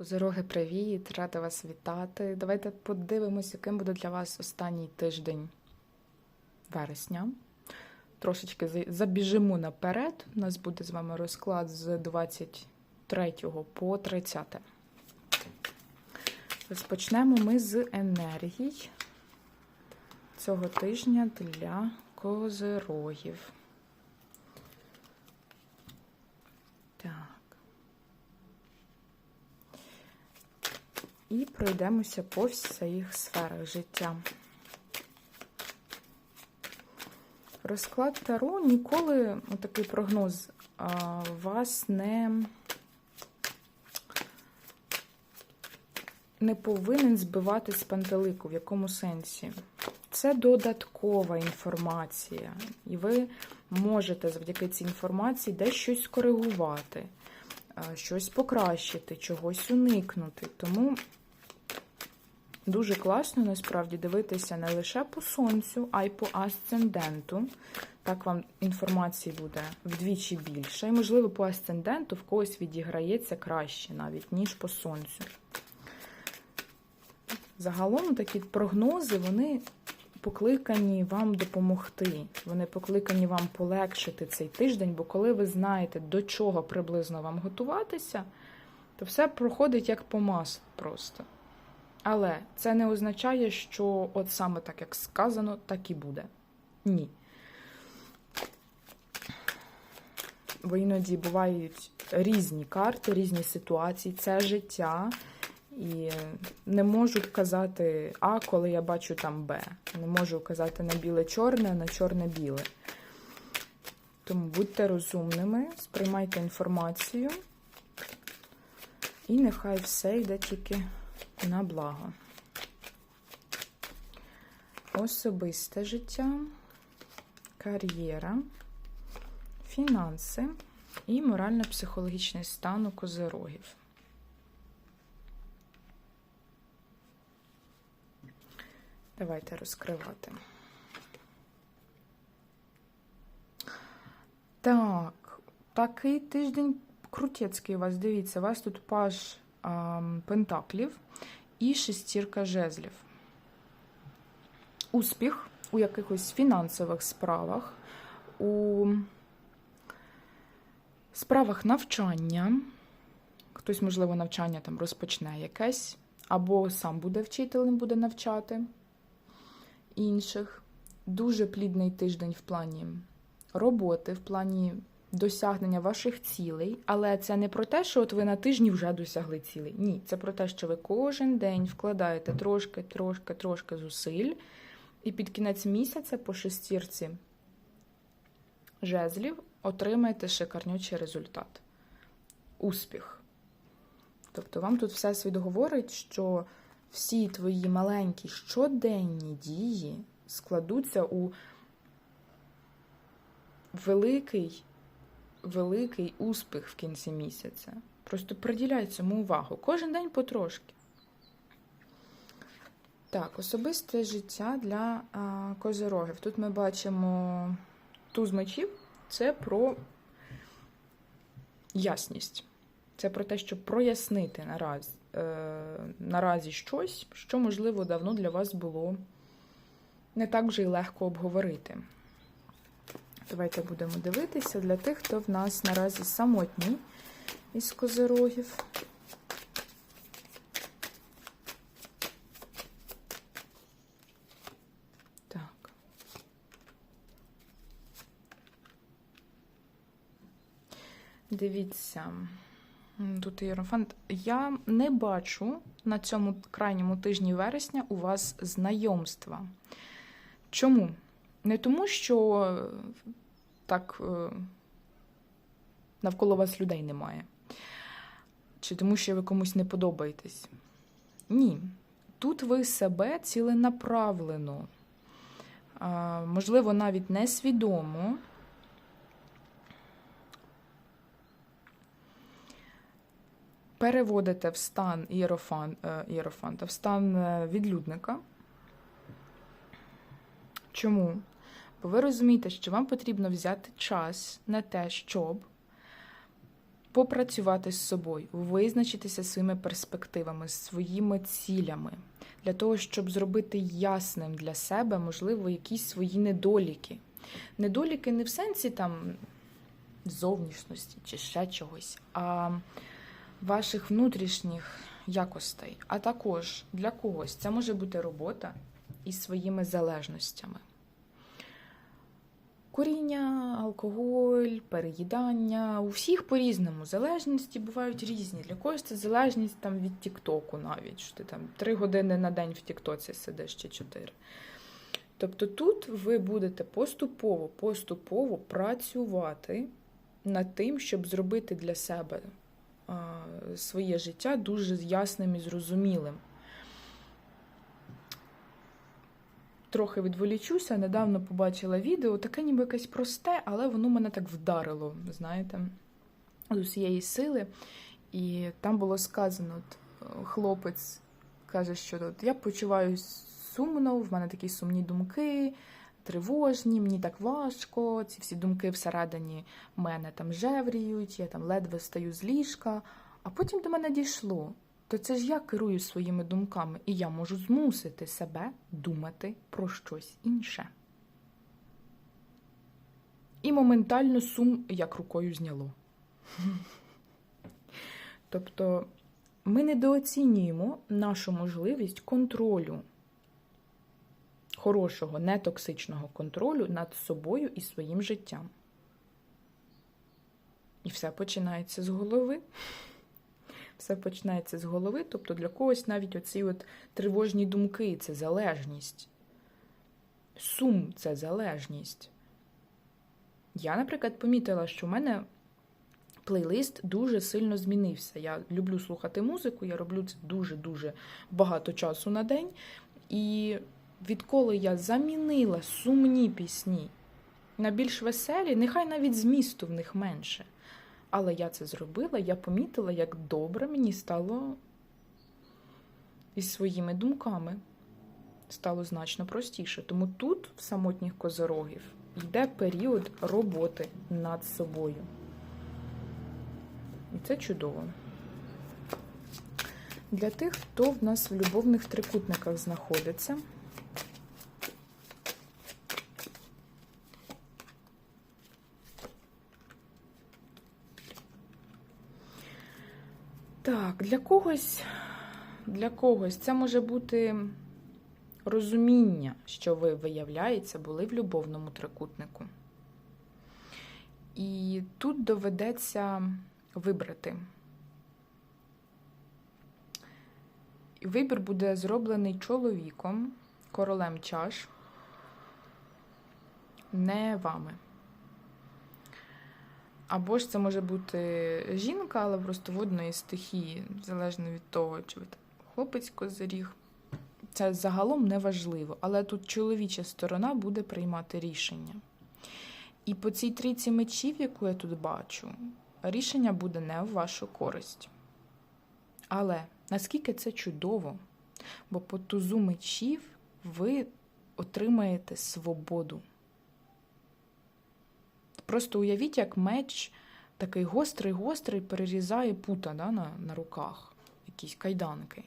Козороги, привіт! Рада вас вітати. Давайте подивимось, яким буде для вас останній тиждень вересня. Трошечки забіжимо наперед. У нас буде з вами розклад з 23 по 30. Розпочнемо ми з енергій цього тижня для козирогів. Так. І пройдемося по всіх сферах життя. Розклад Таро ніколи такий прогноз вас не, не повинен збивати з пантелику. В якому сенсі? Це додаткова інформація, і ви можете завдяки цій інформації десь щось коригувати, щось покращити, чогось уникнути. Тому Дуже класно насправді дивитися не лише по сонцю, а й по асценденту. Так вам інформації буде вдвічі більше. І, можливо, по асценденту в когось відіграється краще навіть, ніж по сонцю. Загалом такі прогнози, вони покликані вам допомогти. Вони покликані вам полегшити цей тиждень, бо коли ви знаєте, до чого приблизно вам готуватися, то все проходить як по маслу просто. Але це не означає, що от саме так, як сказано, так і буде. Ні. Бо іноді бувають різні карти, різні ситуації, це життя. І не можу казати А, коли я бачу там Б. Не можу казати на біле-чорне, на чорне-біле. Тому будьте розумними, сприймайте інформацію. І нехай все йде тільки на благо. Особисте життя, кар'єра, фінанси і морально-психологічний стан у козирогів. Давайте розкривати. Так, такий тиждень крутецький у вас. Дивіться, у вас тут паж а, пентаклів і шестірка жезлів. Успіх у якихось фінансових справах, у справах навчання. Хтось, можливо, навчання там розпочне якесь, або сам буде вчителем, буде навчати інших. Дуже плідний тиждень в плані роботи, в плані досягнення ваших цілей, але це не про те, що от ви на тижні вже досягли цілей. Ні, це про те, що ви кожен день вкладаєте трошки, трошки, трошки зусиль, і під кінець місяця по шестірці жезлів отримаєте шикарнючий результат. Успіх. Тобто вам тут Всесвіт говорить, що всі твої маленькі щоденні дії складуться у великий великий успіх в кінці місяця. Просто приділяй цьому увагу. Кожен день потрошки. Так, особисте життя для а, козирогів. Тут ми бачимо туз мечів. Це про ясність. Це про те, щоб прояснити наразі, е, наразі щось, що, можливо, давно для вас було не так вже й легко обговорити. Давайте будемо дивитися для тих, хто в нас наразі самотній із козирогів. Так. Дивіться, тут Єрофант. Я не бачу на цьому крайньому тижні вересня у вас знайомства. Чому? Не тому, що так е, навколо вас людей немає. Чи тому, що ви комусь не подобаєтесь? Ні. Тут ви себе ціленаправлено, можливо, навіть несвідомо. Переводите в стан ієрофан, е, ієрофанта, в стан е, відлюдника. Чому? Бо ви розумієте, що вам потрібно взяти час на те, щоб попрацювати з собою, визначитися своїми перспективами, своїми цілями, для того, щоб зробити ясним для себе, можливо, якісь свої недоліки. Недоліки не в сенсі там зовнішності чи ще чогось, а ваших внутрішніх якостей. А також для когось це може бути робота із своїми залежностями. Куріння, алкоголь, переїдання. У всіх по-різному. Залежності бувають різні. Для когось це залежність там, від Тіктоку навіть, що ти там три години на день в Тіктоці сидиш чи чотири. Тобто тут ви будете поступово, поступово працювати над тим, щоб зробити для себе своє життя дуже ясним і зрозумілим. Трохи відволічуся, недавно побачила відео, таке ніби якесь просте, але воно мене так вдарило, знаєте, з усієї сили. І там було сказано: от, хлопець каже, що от, я почуваюся сумно, в мене такі сумні думки, тривожні, мені так важко. Ці всі думки всередині мене там жевріють, я там ледве стаю з ліжка. А потім до мене дійшло. То це ж я керую своїми думками, і я можу змусити себе думати про щось інше. І моментально сум як рукою зняло. Тобто ми недооцінюємо нашу можливість контролю, хорошого, нетоксичного контролю над собою і своїм життям. І все починається з голови. Все починається з голови, тобто для когось навіть оці от тривожні думки це залежність. Сум це залежність. Я, наприклад, помітила, що в мене плейлист дуже сильно змінився. Я люблю слухати музику, я роблю це дуже-дуже багато часу на день. І відколи я замінила сумні пісні на більш веселі, нехай навіть змісту в них менше. Але я це зробила, я помітила, як добре мені стало із своїми думками. Стало значно простіше. Тому тут, в самотніх козорогів, йде період роботи над собою. І це чудово. Для тих, хто в нас в любовних трикутниках знаходиться. Так, для когось, для когось це може бути розуміння, що ви, виявляється, були в любовному трикутнику. І тут доведеться вибрати. Вибір буде зроблений чоловіком, королем чаш, не вами. Або ж це може бути жінка, але просто водної стихії, залежно від того, чи ви там хлопець козиріг. Це загалом не важливо, але тут чоловіча сторона буде приймати рішення. І по цій трійці мечів, яку я тут бачу, рішення буде не в вашу користь. Але наскільки це чудово, бо по тузу мечів ви отримаєте свободу. Просто уявіть, як меч такий гострий-гострий перерізає пута да, на, на руках, якісь кайданки.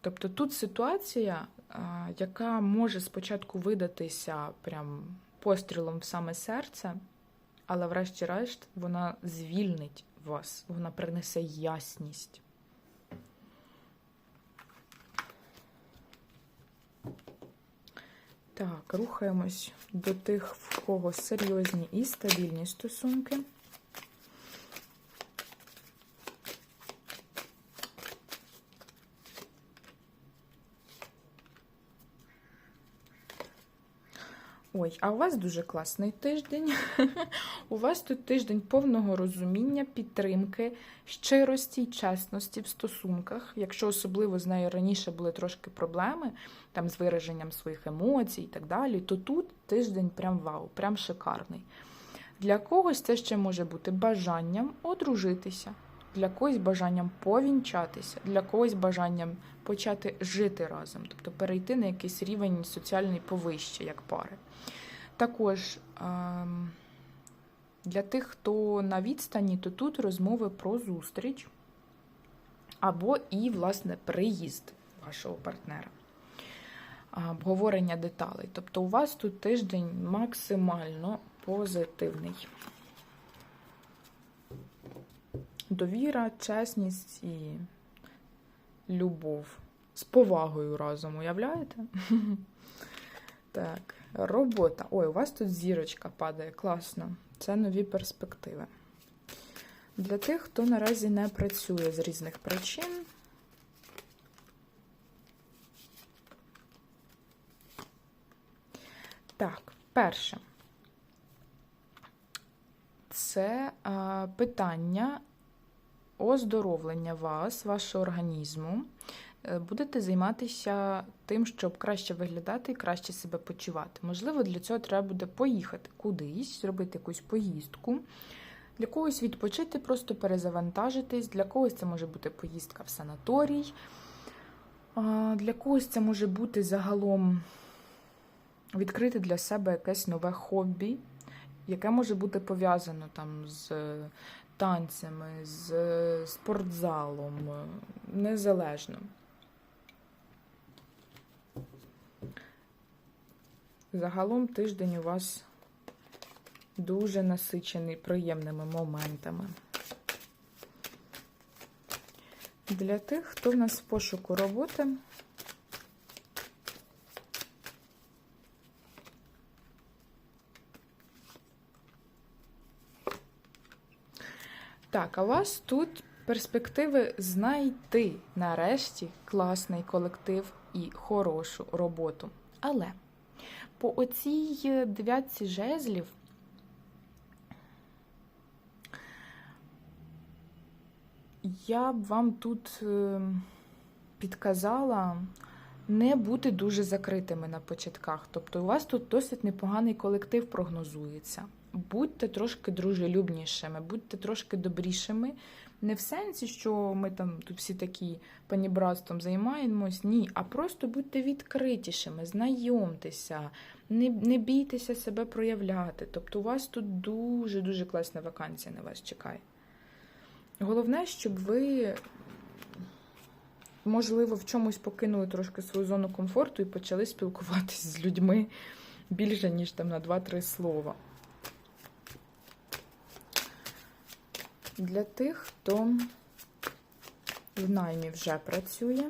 Тобто тут ситуація, яка може спочатку видатися прям пострілом в саме серце, але, врешті-решт, вона звільнить вас, вона принесе ясність. Так, рухаємось до тих, в кого серйозні і стабільні стосунки. Ой, а у вас дуже класний тиждень. У вас тут тиждень повного розуміння, підтримки, щирості й чесності в стосунках. Якщо особливо з нею раніше були трошки проблеми там з вираженням своїх емоцій і так далі, то тут тиждень прям вау, прям шикарний. Для когось це ще може бути бажанням одружитися, для когось бажанням повінчатися, для когось бажанням почати жити разом, тобто перейти на якийсь рівень соціальний повище, як пари. Також ем, Для тих, хто на відстані, то тут розмови про зустріч або і, власне, приїзд вашого партнера. Обговорення деталей. Тобто у вас тут тиждень максимально позитивний. Довіра, чесність і любов. З повагою разом, уявляєте? Так, робота. Ой, у вас тут зірочка падає, класно. Це нові перспективи. Для тих, хто наразі не працює з різних причин. Так, перше. Це питання оздоровлення вас, вашого організму. Е, Будете займатися тим, щоб краще виглядати і краще себе почувати. Можливо, для цього треба буде поїхати кудись, зробити якусь поїздку. Для когось відпочити, просто перезавантажитись. Для когось це може бути поїздка в санаторій. Для когось це може бути загалом відкрити для себе якесь нове хобі, яке може бути пов'язано там з танцями, з спортзалом, незалежно. Загалом тиждень у вас дуже насичений приємними моментами. Для тих, хто в нас в пошуку роботи, Так, а у вас тут перспективи знайти нарешті класний колектив і хорошу роботу. Але по оцій дев'ятці жезлів я б вам тут е, підказала не бути дуже закритими на початках. Тобто у вас тут досить непоганий колектив прогнозується. Будьте трошки дружелюбнішими, будьте трошки добрішими. Не в сенсі, що ми там тут всі такі панібратством займаємось, ні, а просто будьте відкритішими, знайомтеся, не, не бійтеся себе проявляти. Тобто у вас тут дуже-дуже класна вакансія на вас чекає. Головне, щоб ви, можливо, в чомусь покинули трошки свою зону комфорту і почали спілкуватися з людьми більше, ніж там на 2-3 слова. Для тих, хто в наймі вже працює.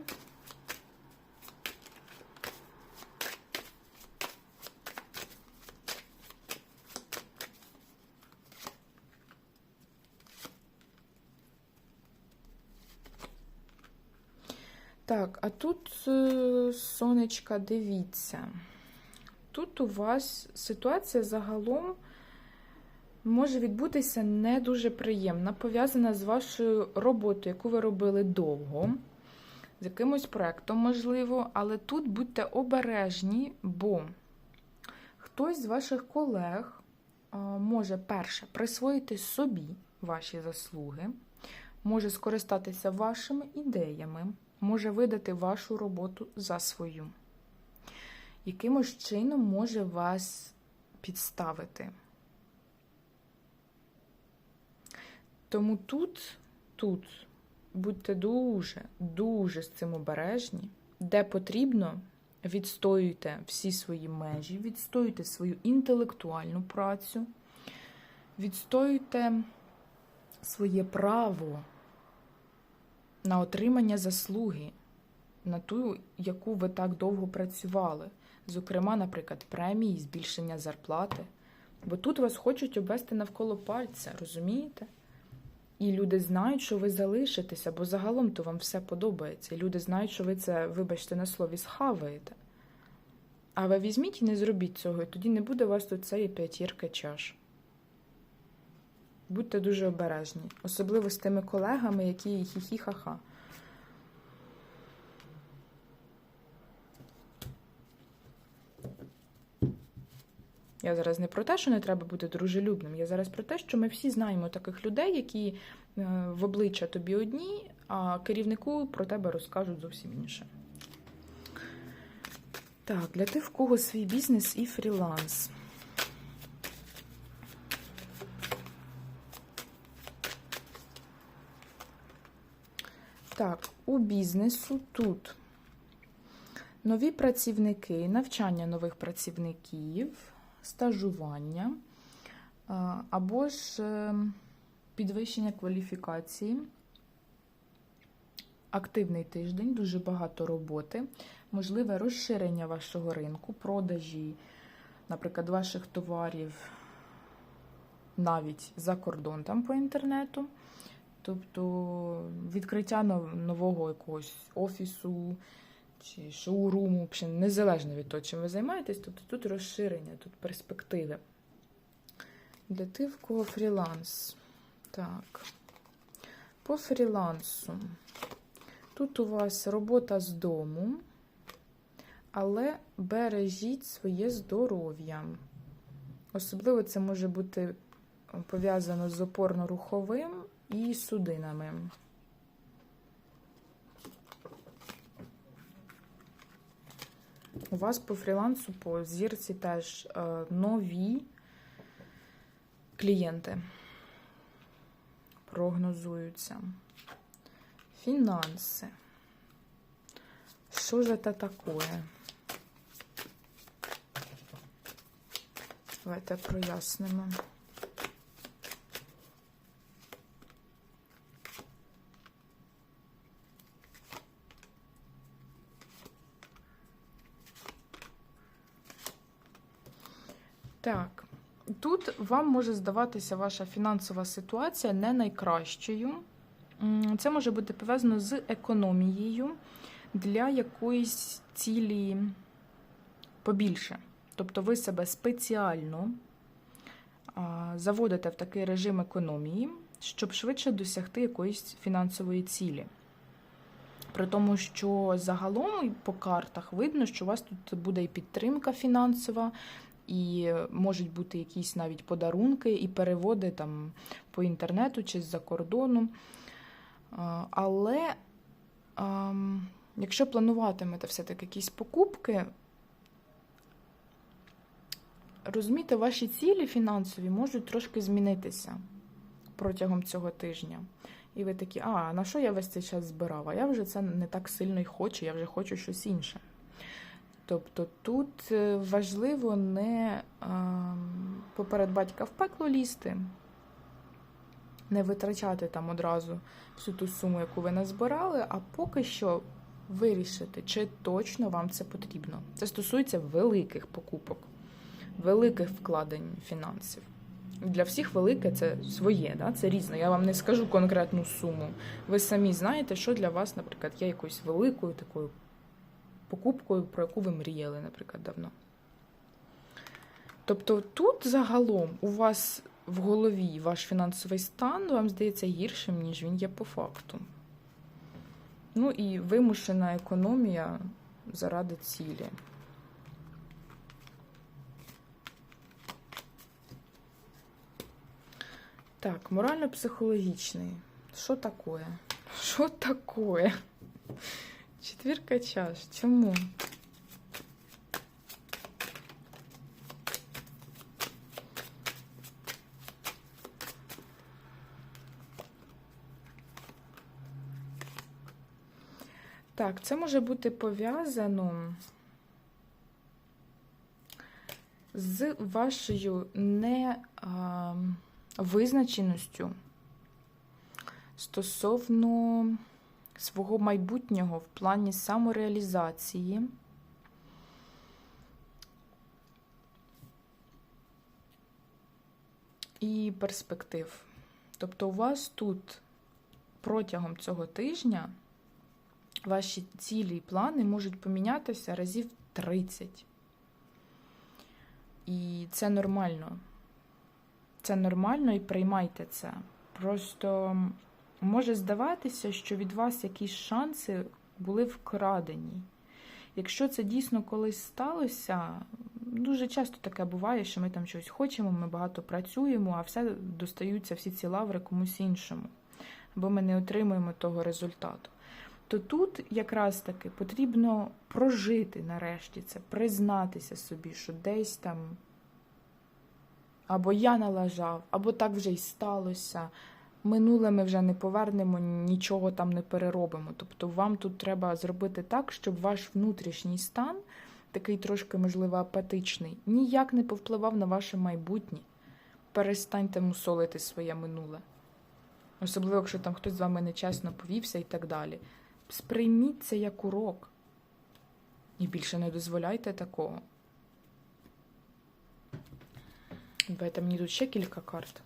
Так, а тут, е, сонечка, дивіться. Тут у вас ситуація загалом може відбутися не дуже приємна, пов'язана з вашою роботою, яку ви робили довго, з якимось проєктом, можливо, але тут будьте обережні, бо хтось з ваших колег може перше присвоїти собі ваші заслуги, може скористатися вашими ідеями, може видати вашу роботу за свою. Якимось чином може вас підставити. Тому тут, тут будьте дуже, дуже з цим обережні, де потрібно, відстоюйте всі свої межі, відстоюйте свою інтелектуальну працю, відстоюйте своє право на отримання заслуги, на ту, яку ви так довго працювали. Зокрема, наприклад, премії, збільшення зарплати. Бо тут вас хочуть обвести навколо пальця, розумієте? І люди знають, що ви залишитеся, бо загалом то вам все подобається. Люди знають, що ви це, вибачте, на слові схаваєте. А ви візьміть і не зробіть цього, і тоді не буде у вас тут цієї п'ятірки чаш. Будьте дуже обережні, особливо з тими колегами, які хі-хі-ха-ха. Я зараз не про те, що не треба бути дружелюбним. Я зараз про те, що ми всі знаємо таких людей, які е, в обличчя тобі одні, а керівнику про тебе розкажуть зовсім інше. Так, для тих, в кого свій бізнес і фріланс. Так, у бізнесу тут нові працівники, навчання нових працівників стажування або ж е, підвищення кваліфікації. Активний тиждень, дуже багато роботи, можливе розширення вашого ринку, продажі, наприклад, ваших товарів навіть за кордон там по інтернету. Тобто відкриття нового якогось офісу чи шоуруму, взагалі незалежно від того, чим ви займаєтесь, тобто тут розширення, тут перспективи. Для тих, в фріланс. Так. По фрілансу. Тут у вас робота з дому, але бережіть своє здоров'я. Особливо це може бути пов'язано з опорно-руховим і судинами. У вас по фрілансу, по зірці теж е, нові клієнти прогнозуються. Фінанси. Що ж це таке? Давайте прояснимо. Так, тут вам може здаватися ваша фінансова ситуація не найкращою. Це може бути пов'язано з економією для якоїсь цілі побільше. Тобто ви себе спеціально заводите в такий режим економії, щоб швидше досягти якоїсь фінансової цілі. При тому, що загалом по картах видно, що у вас тут буде і підтримка фінансова, і можуть бути якісь навіть подарунки і переводи там по інтернету чи з-за кордону. Але якщо плануватимете все-таки якісь покупки, розумієте, ваші цілі фінансові можуть трошки змінитися протягом цього тижня. І ви такі, а на що я весь цей час збирав? А я вже це не так сильно й хочу, я вже хочу щось інше. Тобто тут е, важливо не поперед батька в пекло лізти, не витрачати там одразу всю ту суму, яку ви назбирали, а поки що вирішити, чи точно вам це потрібно. Це стосується великих покупок, великих вкладень фінансів. Для всіх велике це своє, да? це різне. Я вам не скажу конкретну суму. Ви самі знаєте, що для вас, наприклад, є якоюсь великою такою покупкою, про яку ви мріяли, наприклад, давно. Тобто тут загалом у вас в голові ваш фінансовий стан вам здається гіршим, ніж він є по факту. Ну і вимушена економія заради цілі. Так, морально-психологічний. Що таке? Що таке? Четвірка чаш. Чому? Так, це може бути пов'язано з вашою невизначеністю стосовно свого майбутнього в плані самореалізації. І перспектив. Тобто, у вас тут протягом цього тижня ваші цілі і плани можуть помінятися разів 30. І це нормально. Це нормально і приймайте це. Просто може здаватися, що від вас якісь шанси були вкрадені. Якщо це дійсно колись сталося, дуже часто таке буває, що ми там щось хочемо, ми багато працюємо, а все достаються всі ці лаври комусь іншому, або ми не отримуємо того результату. То тут якраз таки потрібно прожити нарешті це, признатися собі, що десь там або я налажав, або так вже й сталося. Минуле ми вже не повернемо, нічого там не переробимо. Тобто вам тут треба зробити так, щоб ваш внутрішній стан, такий трошки, можливо, апатичний, ніяк не повпливав на ваше майбутнє. Перестаньте мусолити своє минуле. Особливо, якщо там хтось з вами нечесно повівся і так далі. Сприйміть це як урок. І більше не дозволяйте такого. Давайте мені тут ще кілька карт.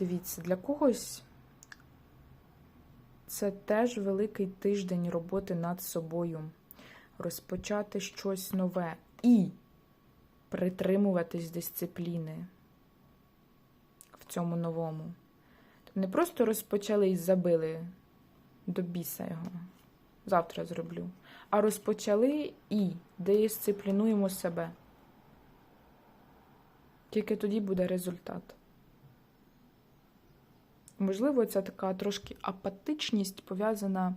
Дивіться, для когось це теж великий тиждень роботи над собою. Розпочати щось нове і притримуватись дисципліни в цьому новому. Тобто не просто розпочали і забили до біса його. Завтра зроблю. А розпочали і дисциплінуємо себе. Тільки тоді буде результат. Можливо, ця така трошки апатичність пов'язана.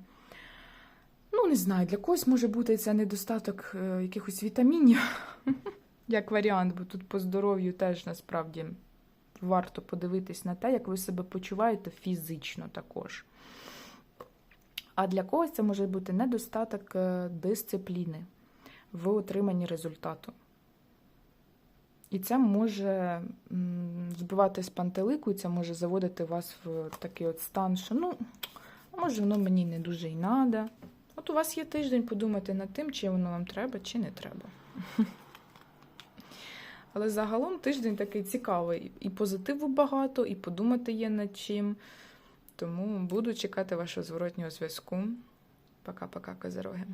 Ну, не знаю, для когось може бути це недостаток е, якихось вітамінів, як варіант, бо тут по здоров'ю теж насправді варто подивитись на те, як ви себе почуваєте фізично також. А для когось це може бути недостаток е, дисципліни в отриманні результату. І це може збивати з пантелику, і це може заводити вас в такий от стан, що ну, може, воно мені не дуже й надо. От у вас є тиждень подумати над тим, чи воно вам треба, чи не треба. Але загалом тиждень такий цікавий. І позитиву багато, і подумати є над чим. Тому буду чекати вашого зворотнього зв'язку. Пока-пока, козероги.